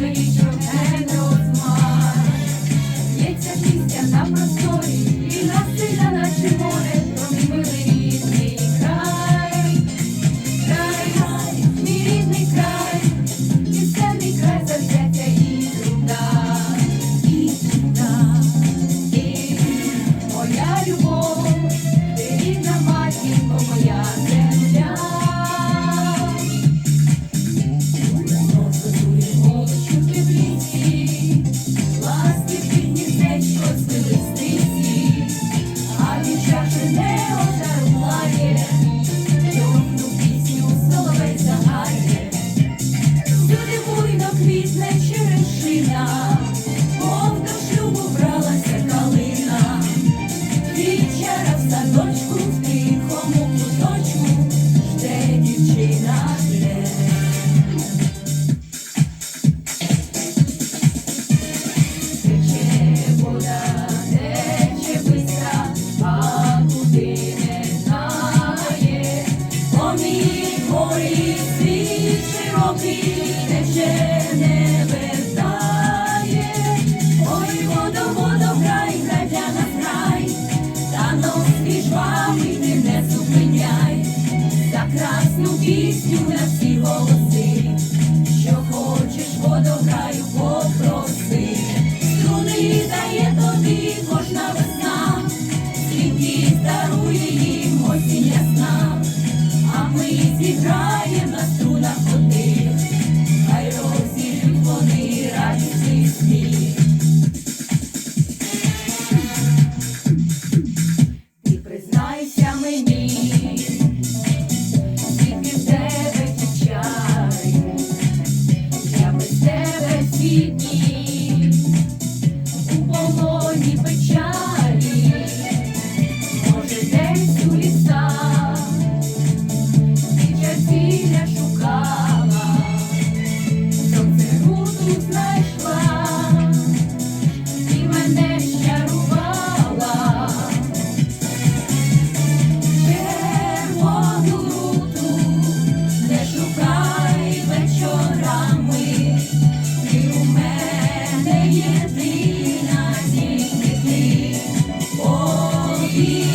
Жичок не розмах, Лється пісня на просторі. see.